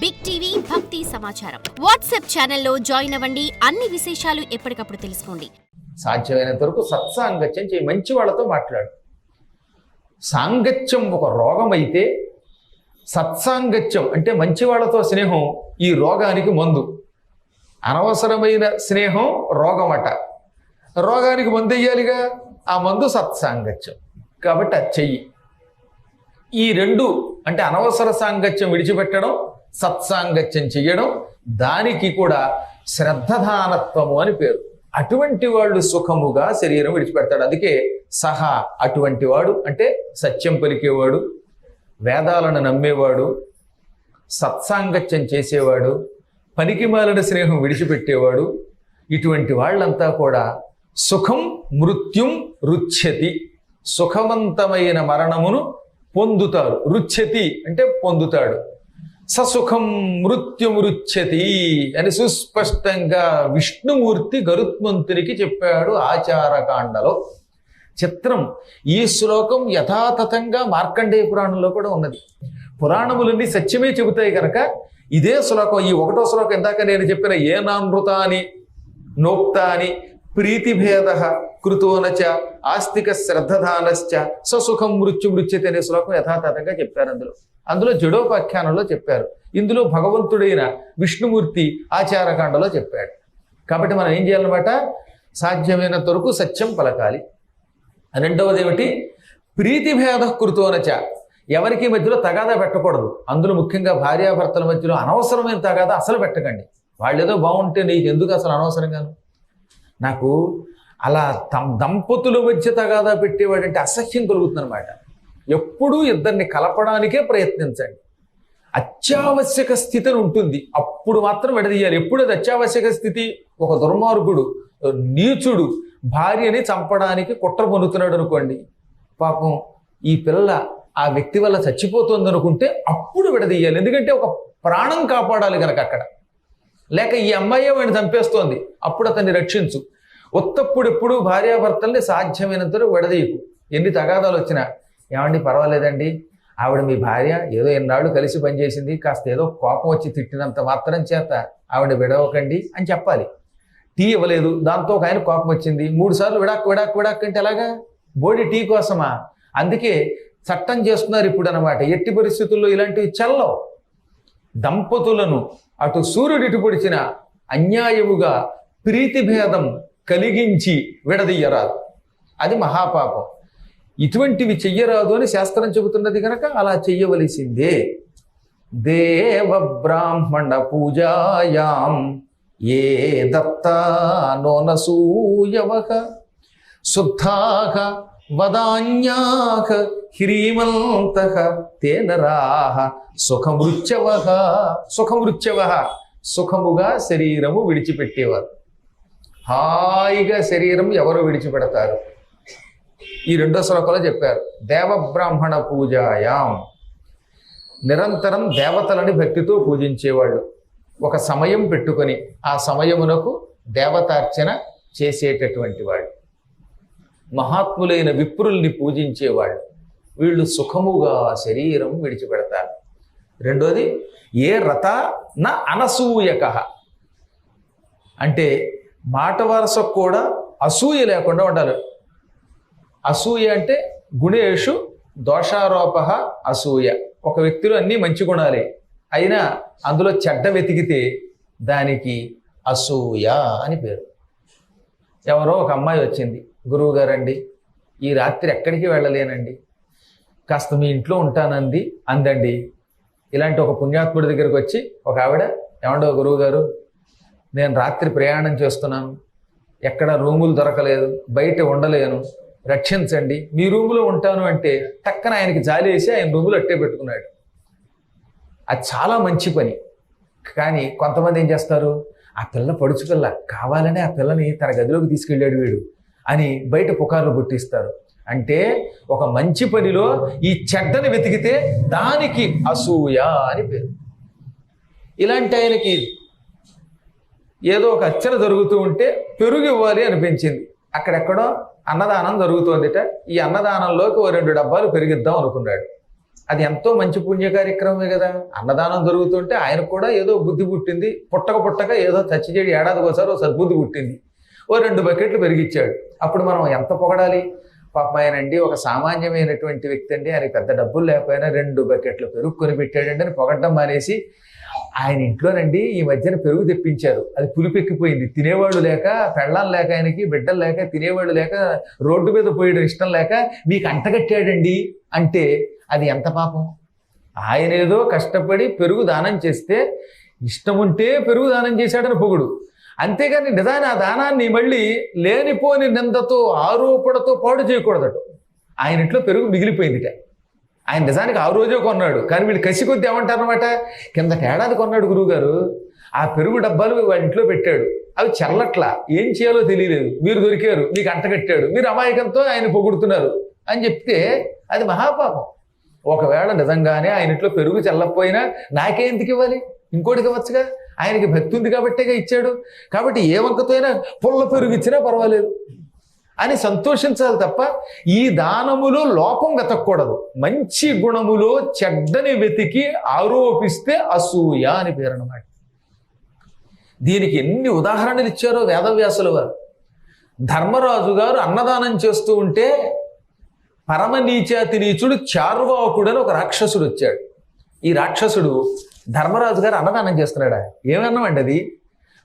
Big TV భక్తి సమాచారం WhatsApp ఛానల్లో జాయిన్ అవ్వండి. అన్ని విశేషాలు ఎప్పటికప్పుడు తెలుసుకోండి. సాధ్యమైనంత వరకు సత్సాంగత్యం చేయి. మంచి వాళ్ళతో మాట్లాడు. సాంగత్యం ఒక రోగం అయితే సత్సాంగత్యం అంటే మంచి వాళ్ళతో స్నేహం ఈ రోగానికి మందు. అనవసరమైన స్నేహం రోగమట. రోగానికి మందు వేయాలిగా ఆ మందు సత్సాంగత్యం. కాబట్టి అది చెయ్యి. ఈ రెండు అంటే అనవసర సాంగత్యం విడిచిపెట్టడం సత్సాంగత్యం చెయ్యడం దానికి కూడా శ్రద్ధదానత్వము అని పేరు. అటువంటి వాళ్ళు సుఖముగా శరీరం విడిచిపెడతాడు. అందుకే సహా అటువంటి వాడు అంటే సత్యం పలికేవాడు వేదాలను నమ్మేవాడు సత్సాంగత్యం చేసేవాడు పనికిమాలిన స్నేహం విడిచిపెట్టేవాడు ఇటువంటి వాళ్ళంతా కూడా సుఖం మృత్యుం రుచ్యతి. సుఖవంతమైన మరణమును పొందుతారు. రుచ్యతి అంటే పొందుతాడు. ససుఖం మృత్యుమృచ్యతి అని సుస్పష్టంగా విష్ణుమూర్తి గరుత్మంతునికి చెప్పాడు ఆచారకాండలో. చిత్రం ఈ శ్లోకం యథాతథంగా మార్కండేయ పురాణంలో కూడా ఉన్నది. పురాణములన్నీ సత్యమే చెబుతాయి కనుక ఇదే శ్లోకం ఈ ఒకటో శ్లోకం ఇందాక నేను చెప్పిన ఏనానృతాని నోక్తాని ప్రీతిభేద కృతోనచ ఆస్తిక శ్రద్ధదానశ్చ ససుఖం మృత్యు మృత్యతి అనే శ్లోకం యథాతథంగా చెప్పారు అందులో. అందులో జడోపాఖ్యానంలో చెప్పారు. ఇందులో భగవంతుడైన విష్ణుమూర్తి ఆచారకాండలో చెప్పాడు. కాబట్టి మనం ఏం చేయాలన్నమాట? సాధ్యమైనంత వరకు సత్యం పలకాలి. రెండవది ఏమిటి ప్రీతిభేద కృతోనచ. ఎవరికి మధ్యలో తగాదా పెట్టకూడదు. అందులో ముఖ్యంగా భార్యాభర్తల మధ్యలో అనవసరమైన తగాదా అసలు పెట్టకండి. వాళ్ళు ఏదో బాగుంటే నీకు ఎందుకు అసలు అనవసరంగాను? నాకు అలా తం దంపతుల మధ్య తగాదా పెట్టేవాడంటే అసహ్యం కలుగుతుంది అనమాట ఎప్పుడూ ఇద్దరిని కలపడానికే ప్రయత్నించండి. అత్యావశ్యక స్థితిని ఉంటుంది. అప్పుడు మాత్రం విడదీయాలి. ఎప్పుడు అది అత్యావశ్యక స్థితి? ఒక దుర్మార్గుడు నీచుడు భార్యని చంపడానికి కుట్ర పొందుతున్నాడు అనుకోండి. పాపం ఈ పిల్ల ఆ వ్యక్తి వల్ల చచ్చిపోతుంది అనుకుంటే అప్పుడు విడదీయాలి. ఎందుకంటే ఒక ప్రాణం కాపాడాలి కనుక అక్కడ. లేక ఈ అమ్మాయి వాడిని చంపేస్తోంది. అప్పుడు అతన్ని రక్షించు. ఒత్తప్పుడెప్పుడు భార్యాభర్తల్ని సాధ్యమైనంత విడదీయకు. ఎన్ని తగాదాలు వచ్చినా. ఏమండి పర్వాలేదండి. ఆవిడ మీ భార్య ఏదో ఎన్నాళ్ళు కలిసి పనిచేసింది. కాస్త ఏదో కోపం వచ్చి తిట్టినంత మాత్రం చేత ఆవిడ విడవకండి అని చెప్పాలి. టీ ఇవ్వలేదు. దాంతో ఒక ఆయన కోపం వచ్చింది. మూడు సార్లు విడాక్ విడాక్ విడాక్ అంటే ఎలాగా? బోడి టీ కోసమా? అందుకే చట్టం చేస్తున్నారు ఇప్పుడు అనమాట ఎట్టి పరిస్థితుల్లో ఇలాంటివి చల్లవు. దంపతులను అటు సూర్యుడిటి పొడిచిన అన్యాయముగా ప్రీతిభేదం కలిగించి విడదీయరాదు. అది మహాపాపం. ఇటువంటివి చెయ్యరాదు అని శాస్త్రం చెబుతున్నది కనుక అలా చెయ్యవలసిందే. దేవ బ్రాహ్మణ పూజాయాం ఏ దత్తా నోనసూయవ శుద్ధాః వదాన్యాహ హ్రీమంత తేన రాహ సుఖమృత్యవ సుఖమృత్యవ సుఖముగా శరీరము విడిచిపెట్టేవారు। హాయిగా శరీరం ఎవరు విడిచిపెడతారు? ఈ రెండో శ్లోకంలో చెప్పారు. దేవబ్రాహ్మణ పూజాయాం. నిరంతరం దేవతలని భక్తితో పూజించేవాళ్ళు. ఒక సమయం పెట్టుకొని ఆ సమయమునకు దేవతార్చన చేసేటటువంటి వాళ్ళు. మహాత్ములైన విప్రుల్ని పూజించేవాళ్ళు. వీళ్ళు సుఖముగా శరీరం విడిచిపెడతారు. రెండోది ఏ రథ న అనసూయక. అంటే మాట వరసకు కూడా అసూయ లేకుండా ఉండాలి. అసూయ అంటే గుణేషు దోషారోప అసూయ. ఒక వ్యక్తిలో అన్నీ మంచి గుణాలే. అయినా అందులో చెడ్డ వెతికితే దానికి అసూయ అని పేరు. ఎవరో ఒక అమ్మాయి వచ్చింది. గురువు గారండి ఈ రాత్రి ఎక్కడికి వెళ్ళలేనండి. కాస్త మీ ఇంట్లో ఉంటానంది అందండి. ఇలాంటి ఒక పుణ్యాత్ముడి దగ్గరికి వచ్చి ఒక ఆవిడ ఏమండో గురువు గారు నేను రాత్రి ప్రయాణం చేస్తున్నాను. ఎక్కడ రూములు దొరకలేదు బయట ఉండలేను. రక్షించండి. మీ రూములో ఉంటాను అంటే టక్కన ఆయనకి జాలి వేసి ఆయన రూములు అట్టే పెట్టుకున్నాడు. అది చాలా మంచి పని. కానీ కొంతమంది ఏం చేస్తారు? ఆ పిల్ల పడుచు పిల్ల కావాలనే ఆ పిల్లని తన గదిలోకి తీసుకెళ్ళాడు వీడు. అని బయట పుకార్లు పుట్టిస్తారు అంటే ఒక మంచి పనిలో ఈ చెడ్డని వెతికితే దానికి అసూయ అని పేరు. ఇలాంటి ఆయనకి ఏదో ఒక అర్చన జరుగుతూ ఉంటే పెరుగు ఇవ్వాలి అనిపించింది. అక్కడెక్కడో అన్నదానం జరుగుతోందిట. ఈ అన్నదానంలోకి ఓ రెండు డబ్బాలు పెరిగిద్దాం అనుకున్నాడు. అది ఎంతో మంచి పుణ్య కార్యక్రమమే కదా. అన్నదానం జరుగుతుంటే ఆయనకు కూడా ఏదో బుద్ధి పుట్టింది. పుట్టక పుట్టక ఏదో చచ్చి చెడి ఏడాది ఒకసారి ఒక సద్బుద్ధి పుట్టింది. ఓ రెండు బకెట్లు పెరిగిచ్చాడు. అప్పుడు మనం ఎంత పొగడాలి? పాపం ఆయనండి ఒక సామాన్యమైనటువంటి వ్యక్తి అండి. ఆయన పెద్ద డబ్బులు లేకపోయినా రెండు బకెట్లు పెరుగు కొని పెట్టాడండి అని పొగడ్డం మానేసి ఆయన ఇంట్లోనండి ఈ మధ్యన పెరుగు తెప్పించారు. అది పులిపెక్కిపోయింది. తినేవాళ్ళు లేక పెళ్ళాం లేక ఆయనకి బిడ్డలు లేక తినేవాళ్ళు లేక రోడ్డు మీద పోయడం ఇష్టం లేక మీకు అంటగట్టాడండి అంటే అది ఎంత పాపం? ఆయన ఏదో కష్టపడి పెరుగు దానం చేస్తే ఇష్టం ఉంటే పెరుగు దానం చేశాడని పొగుడు. అంతేగాని నిజాన్ని ఆ దానాన్ని మళ్ళీ లేనిపోని నిందతో ఆరోపణతో పాడు చేయకూడదట. ఆయన ఇంట్లో పెరుగు మిగిలిపోయిందిట. ఆయన నిజానికి ఆ రోజే కొన్నాడు. కానీ వీళ్ళు కసి కొద్ది ఏమంటారనమాట? కింద ఏడాది కొన్నాడు గురువుగారు. ఆ పెరుగు డబ్బాలు వాళ్ళ ఇంట్లో పెట్టాడు. అవి చల్లట్లా. ఏం చేయాలో తెలియలేదు. మీరు దొరికారు. మీకు అంటగట్టాడు మీరు అమాయకంతో ఆయన పొగుడుతున్నారు అని చెప్తే అది మహాపాపం. ఒకవేళ నిజంగానే ఆయన ఇంట్లో పెరుగు చల్లకపోయినా నాకే ఎందుకు ఇవ్వాలి? ఇంకోటికి ఇవ్వచ్చుగా? ఆయనకి భక్తి ఉంది కాబట్టేగా ఇచ్చాడు. కాబట్టి ఏ వంకతో అయినా పుల్ల పెరుగు ఇచ్చినా పర్వాలేదు. అని సంతోషించాలి తప్ప ఈ దానములో లోపం వెతకూడదు. మంచి గుణములో చెడ్డని వెతికి ఆరోపిస్తే అసూయ అని పేరు అన్నమాట. దీనికి ఎన్ని ఉదాహరణలు ఇచ్చారో వేదవ్యాసుల వారు. ధర్మరాజు గారు అన్నదానం చేస్తూ ఉంటే పరమ నీచాతి నీచుడు చార్వాకుడు ఒక రాక్షసుడు వచ్చాడు. ఈ రాక్షసుడు ధర్మరాజు గారు అన్నదానం చేస్తున్నాడా? ఏమన్నామండి అది?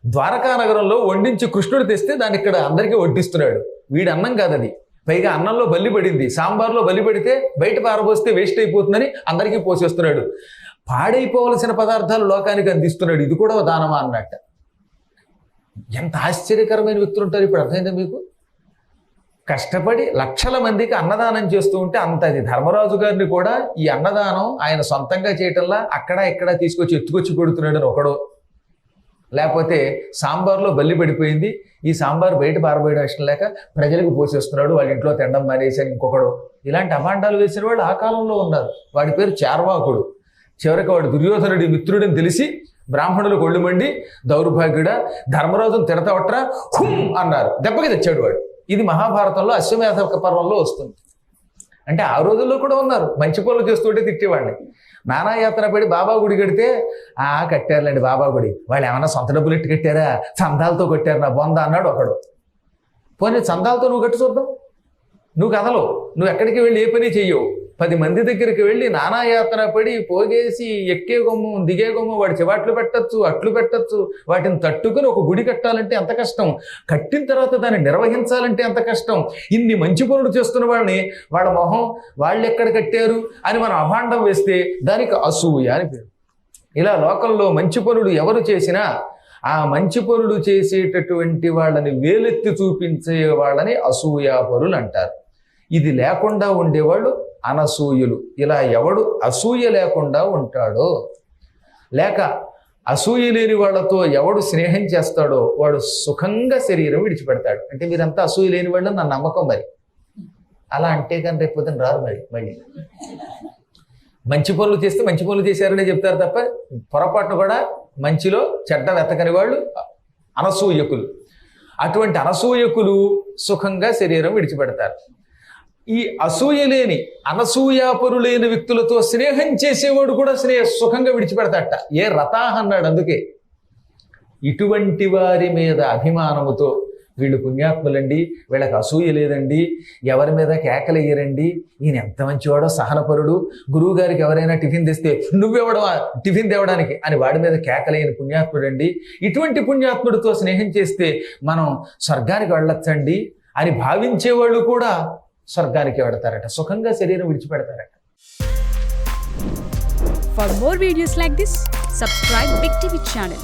ద్వారకా నగరంలో వండించి కృష్ణుడు తెస్తే దాన్ని ఇక్కడ అందరికీ వడ్డిస్తున్నాడు. వీడి అన్నం కాదది. పైగా అన్నంలో బల్లి పడింది. సాంబార్లో బల్లి పడితే బయట పారబోస్తే వేస్ట్ అయిపోతుందని అందరికీ పోసేస్తున్నాడు. పాడైపోవలసిన పదార్థాలు లోకానికి అందిస్తున్నాడు. ఇది కూడా దానమా అన్నట్ట. ఎంత ఆశ్చర్యకరమైన వ్యక్తులు ఉంటారు. ఇప్పుడు అర్థమైందా మీకు? కష్టపడి లక్షల మందికి అన్నదానం చేస్తూ ఉంటే అంత అది. ధర్మరాజు గారిని కూడా ఈ అన్నదానం ఆయన సొంతంగా చేయటంలా అక్కడ ఇక్కడ తీసుకొచ్చి ఎత్తుకొచ్చి కొడుతున్నాడు అని ఒకడు. లేకపోతే సాంబార్లో బల్లి పడిపోయింది. ఈ సాంబార్ బయట పారబోయడం ఇష్టం లేక ప్రజలకు పోసేస్తున్నాడు వాళ్ళ ఇంట్లో తినడం మానేసాను ఇంకొకడు. ఇలాంటి అభాండాలు వేసిన వాళ్ళు ఆ కాలంలో ఉన్నారు. వాడి పేరు చార్వాకుడు. చివరికి వాడు దుర్యోధనుడి మిత్రుడని తెలిసి బ్రాహ్మణులు కొళ్ళు మండి దౌర్భాగ్యుడ ధర్మరాజును తిడతావట్రా హుం అన్నారు. దెబ్బకి తెచ్చాడు వాడు. ఇది మహాభారతంలో అశ్వమేధ పర్వంలో వస్తుంది. అంటే ఆ రోజుల్లో కూడా ఉన్నారు. మంచి పనులు చేస్తుంటే తిట్టేవాడిని. నానాయాత్ర పడి బాబా గుడి కడితే ఆ కట్టారులేండి బాబా గుడి. వాళ్ళు ఏమైనా సొంత డబ్బులు ఎట్టు కట్టారా? చందాలతో కట్టారు నా బొంద అన్నాడు ఒకడు. పోనీ చందాలతో నువ్వు కట్టు చూద్దాం. నువ్వు కదలవు. నువ్వు ఎక్కడికి వెళ్ళి ఏ పని చెయ్యవు. పది మంది దగ్గరికి వెళ్ళి నానాయాత్ర పడి పోగేసి ఎక్కే గొమ్ము దిగే గొమ్ము వాడి చివాట్లు పెట్టచ్చు అట్లు పెట్టచ్చు వాటిని తట్టుకుని ఒక గుడి కట్టాలంటే ఎంత కష్టం? కట్టిన తర్వాత దాన్ని నిర్వహించాలంటే ఎంత కష్టం? ఇన్ని మంచి పనులు చేస్తున్న వాళ్ళని వాళ్ళ మొహం వాళ్ళు ఎక్కడ కట్టారు అని మనం అభాండం వేస్తే దానికి అసూయ అని పేరు. ఇలా లోకంలో మంచి పనులు ఎవరు చేసినా ఆ మంచి పనులు చేసేటటువంటి వాళ్ళని వేలెత్తి చూపించే వాళ్ళని అసూయాపరులు అంటారు. ఇది లేకుండా ఉండేవాళ్ళు అనసూయులు. ఇలా ఎవడు అసూయ లేకుండా ఉంటాడో లేక అసూయ లేని వాళ్ళతో ఎవడు స్నేహం చేస్తాడో వాడు సుఖంగా శరీరం విడిచిపెడతాడు. అంటే మీరంతా అసూయ లేని వాళ్ళు నా నమ్మకం మరి. అలా అంటే కానీ రేపు పొద్దున రారు మరి మళ్ళీ. మంచి పనులు చేస్తే మంచి పనులు చేశారనే చెప్తారు తప్ప పొరపాటును కూడా మంచిలో చెడ్డ వెతకని వాళ్ళు అనసూయకులు. అటువంటి అనసూయకులు సుఖంగా శరీరం విడిచిపెడతారు. ఈ అసూయ లేని అనసూయాపరు లేని వ్యక్తులతో స్నేహం చేసేవాడు కూడా స్నేహ సుఖంగా విడిచిపెడతాట ఏ రతాహ అన్నాడు అందుకే. ఇటువంటి వారి మీద అభిమానముతో వీళ్ళు పుణ్యాత్ములండి వీళ్ళకి అసూయ లేదండి ఎవరి మీద కేకలేయరండి ఈయన ఎంత మంచివాడో సహనపరుడు గురువు గారికి ఎవరైనా టిఫిన్ తెస్తే నువ్వెవడవా టిఫిన్ తేవడానికి అని వాడి మీద కేకలేని పుణ్యాత్ముడండి. ఇటువంటి పుణ్యాత్ముడితో స్నేహం చేస్తే మనం స్వర్గానికి వెళ్ళొచ్చండి అని భావించేవాళ్ళు కూడా స్వర్గానికి వెడతారట సుఖంగా శరీరం విడిచిపెడతారట. For more videos like this subscribe big TV channel